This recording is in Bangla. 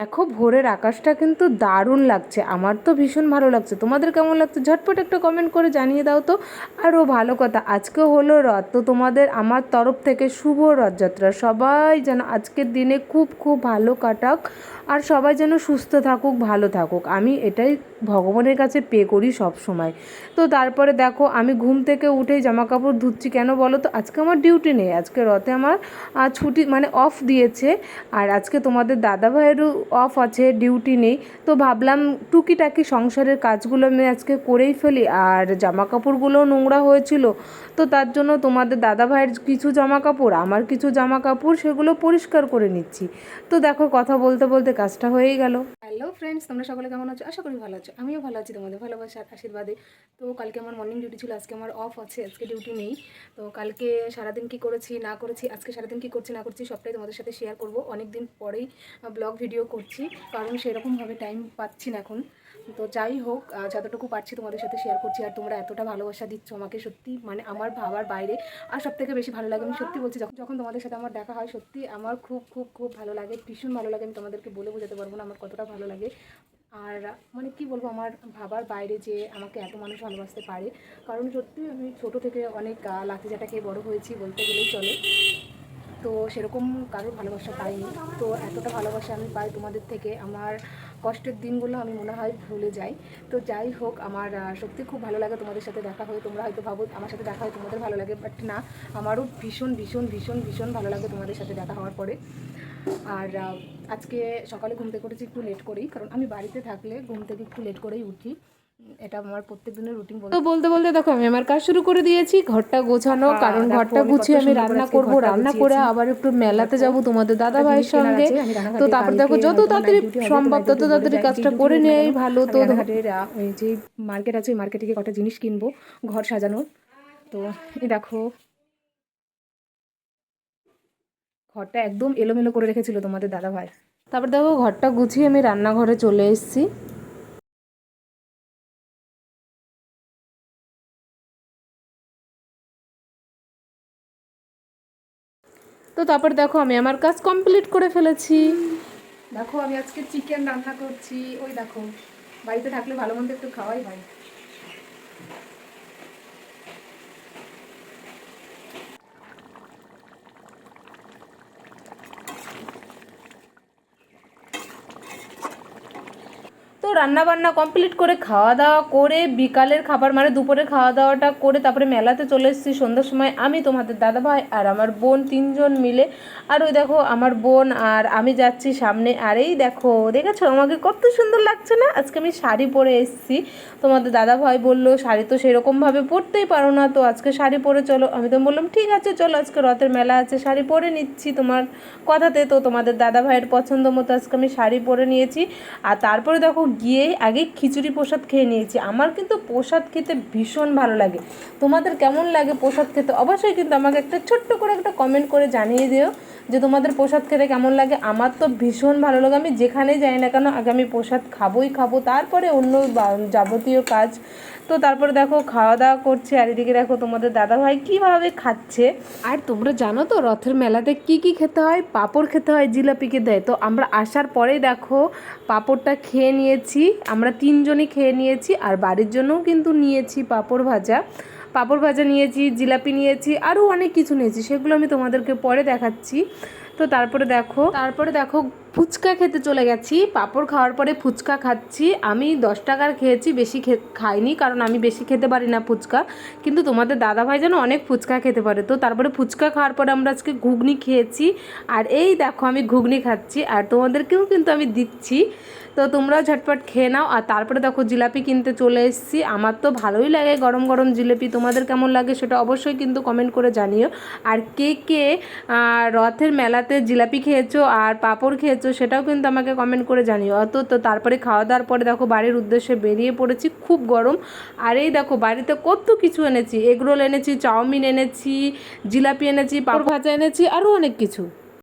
দেখো, ভোরের আকাশটা কিন্তু দারুণ লাগছে। আমার তো ভীষণ ভালো লাগছে। তোমাদের কেমন লাগছে? ঝটপট একটা কমেন্ট করে জানিয়ে দাও তো। আরও ভালো কথা, আজকে হলো রথ। তো তোমাদের আমার তরফ থেকে শুভ রথযাত্রা। সবাই যেন আজকের দিনে খুব খুব ভালো কাটাক আর সবাই যেন সুস্থ থাকুক, ভালো থাকুক। আমি এটাই ভগবানের কাছে পে করি সব সময়। তো তারপরে দেখো, আমি ঘুম থেকে উঠেই জামা কাপড় ধুচ্ছি কেন বলো তো? আজকে আমার ডিউটি নেই। আজকে রথে আমার ছুটি মানে অফ দিয়েছে। আর আজকে তোমাদের দাদা ভাইয়েরও অফ আছে ডিউটি নেই। তো ভাবলাম টুকিটাকি সংসারের কাজগুলো আমি আজকে করেই ফেলি। আর জামা কাপড়গুলোও নোংরা হয়েছিল। তো তার জন্য তোমাদের দাদা ভাইয়ের কিছু জামা কাপড় আমার কিছু জামা কাপড় সেগুলো পরিষ্কার করে নিচ্ছি। তো দেখো কথা বলতে বলতে কাজটা হয়েই গেল। হ্যালো ফ্রেন্ডস তোমরা সকলে কেমন আছো? আশা করি ভালো আছো। আমিও ভালো আছি, তোমাদের ভালোবাসার আশীর্বাদে। তো কালকে আমার মর্নিং ডিউটি ছিল, আজকে আমার অফ আছে, আজকে ডিউটি নেই। তো কালকে সারাদিন কি করেছি, না করেছি, আজকে সারাদিন কি করছি, না করছি, সবটাই তোমাদের সাথে শেয়ার করব। অনেক দিন পরেই ব্লগ ভিডিও করছি, কারণ সেরকমভাবে টাইম পাচ্ছি না এখন। তো যাই হোক যতটুকু পারছি তোমাদের সাথে শেয়ার করছি, আর তোমরা এতটা ভালোবাসা দিচ্ছ আমাকে সত্যি মানে আমার ভাবার বাইরে, আর সব থেকে বেশি ভালো লাগে, আমি সত্যি বলছি, যখন যখন তোমাদের সাথে আমার দেখা হয়, সত্যি আমার খুব খুব খুব ভালো লাগে, ভীষণ ভালো লাগে, আমি তোমাদেরকে বলে বোঝাতে পারব না, আমার কতটা ভালো লাগে। আর মানে কি বলব, আমার ভাবার বাইরে যে আমাকে এত মানুষ ভালোবাসতে পারে, কারণ সত্যি আমি ছোট থেকে অনেক লাঠি চাটা খেয়ে বড় হয়েছি বলতে গেলেই চলে। তো সেরকম কারোর ভালোবাসা পাইনি। তো এতটা ভালোবাসা আমি পাই তোমাদের থেকে, আমার কষ্টের দিনগুলো আমি মনে হয় ভুলে যাই। তো যাই হোক, আমার সত্যি খুব ভালো লাগে তোমাদের সাথে দেখা হয়ে, তোমরা হয়তো ভাবো আমার সাথে দেখা হয় তোমাদের ভালো লাগে বাট না, আমারও ভীষণ ভীষণ ভীষণ ভীষণ ভালো লাগে তোমাদের সাথে দেখা হওয়ার পরে। আর আজকে সকালে ঘুম থেকে উঠেছি একটু লেট করেই কারণ আমি বাড়িতে থাকলে ঘুম থেকে একটু লেট করেই উঠি। এটা আমার প্রত্যেক দিনের রুটিন তো বলতে বলতে দেখো আমি আমার কাজ শুরু করে দিয়েছি ঘরটা গোছানো হ্যাঁ, কারণ ঘরটা গুছিয়ে আমি রান্না করব রান্না করে আবার একটু মেলাতে যাব তোমাদের দাদা ভাইয়ের সঙ্গে। তো তারপর দেখো যত তাড়াতাড়ি সম্ভব তত তাড়াতাড়ি কাজটা করে বলে ভালো তো যে মার্কেট আছে ওই মার্কেটে থেকে কটা জিনিস কিনবো ঘর সাজানোর। তো এই দেখো ঘরটা একদম এলোমেলো করে রেখেছিল তোমাদের দাদা ভাই তারপর দেখো ঘরটা গুছিয়ে আমি রান্নাঘরে চলে এসেছি। তো তারপর দেখো আমি আমার কাজ কমপ্লিট করে ফেলেছি। দেখো আমি আজকে চিকেন রান্না করছি। ওই দেখো, বাড়িতে থাকলে ভালো মন্দ একটু খাওয়াই হয়। তো রান্না বান্না কমপ্লিট করে খাওয়া দাওয়া করে বিকালের খাবার মানে দুপুরের খাওয়া দাওয়াটা করে তারপরে মেলাতে চলে এসেছি সন্ধ্যার সময়। আমি তোমাদের দাদা ভাই আর আমার বোন তিনজন মিলে। আর ওই দেখো আমার বোন আর আমি যাচ্ছি সামনে। আর এই দেখো, দেখেছ? আমাকে কত সুন্দর লাগছে না? আজকে আমি শাড়ি পরে এসেছি। তোমাদের দাদা ভাই বলল, শাড়ি তো সেরকমভাবে পরতেই পারো না তো, আজকে শাড়ি পরে চলো। আমি তো বললাম, ঠিক আছে, চলো, আজকে রথের মেলা আছে, শাড়ি পরে নিচ্ছি তোমার কথাতে। তো তোমাদের দাদা ভাইয়ের পছন্দ মতো আজকে আমি শাড়ি পরে নিয়েছি। আর তারপরে দেখো গিয়ে আগে খিচুড়ি প্রসাদ খেয়ে নিয়েছি। আমার কিন্তু প্রসাদ খেতে ভীষণ ভালো লাগে। তোমাদের কেমন লাগে প্রসাদ খেতে? অবশ্যই কিন্তু আমাকে একটা ছোট্ট করে একটা কমেন্ট করে জানিয়ে দিও যে তোমাদের প্রসাদ খেতে কেমন লাগে। আমার তো ভীষণ ভালো লাগে। আমি যেখানেই যাই না কেন, আগে আমি প্রসাদ খাবোই খাব। তারপরে অন্য যাবতীয় কাজ। তো তারপরে দেখো, খাওয়া দাওয়া করছে। আর এদিকে দেখো, তোমাদের দাদাভাই কীভাবে খাচ্ছে। আর তোমরা জানো তো, রথের মেলাতে কি কি খেতে হয়? পাঁপড় খেতে হয় জিলাপি খেতে হয় তো আমরা আসার পরেই দেখো, পাঁপড়টা খেয়ে নিয়েছি। আমরা তিনজনে খেয়ে নিয়েছি আর বাড়ির জন্যও কিন্তু নিয়েছি পাঁপড় ভাজা। পাঁপড় ভাজা নিয়েছি, জিলাপি নিয়েছি, আরও অনেক কিছু নিয়েছি, সেগুলো আমি তোমাদেরকে পরে দেখাচ্ছি। তো তারপরে দেখো তারপরে দেখো ফুচকা খেতে চলে গেছি। পাঁপড় খাওয়ার পরে ফুচকা খাচ্ছি। আমি দশ টাকার খেয়েছি, বেশি খাইনি কারণ আমি বেশি খেতে পারি না ফুচকা। কিন্তু তোমাদের দাদা ভাই যেন অনেক ফুচকা খেতে পারে। তো তারপরে ফুচকা খাওয়ার পরে আমরা আজকে ঘুগনি খেয়েছি। আর এই দেখো আমি ঘুগনি খাচ্ছি আর তোমাদেরকেও কিন্তু আমি দিচ্ছি। তো তোমরাও ঝটপট খেয়ে নাও। আর তারপরে দেখো জিলাপি কিনতে চলে এসেছি। আমার তো ভালোই লাগে গরম গরম জিলিপি। তোমাদের কেমন লাগে সেটা অবশ্যই কিন্তু কমেন্ট করে জানিও। আর কে কে রথের মেলাতে জিলাপি খেয়েছো আর পাঁপড় খেয়েছো সেটাও কিন্তু আমাকে কমেন্ট করে জানিও। অত তো তারপরে খাওয়া দাওয়ার পরে দেখো বাড়ির উদ্দেশ্যে বেরিয়ে পড়েছি, খুব গরম। আর এই দেখো বাড়িতে কত কিছু এনেছি। এগরোল এনেছি, চাউমিন এনেছি, জিলাপি এনেছি, পাঁপড় ভাজা এনেছি আরও অনেক কিছু।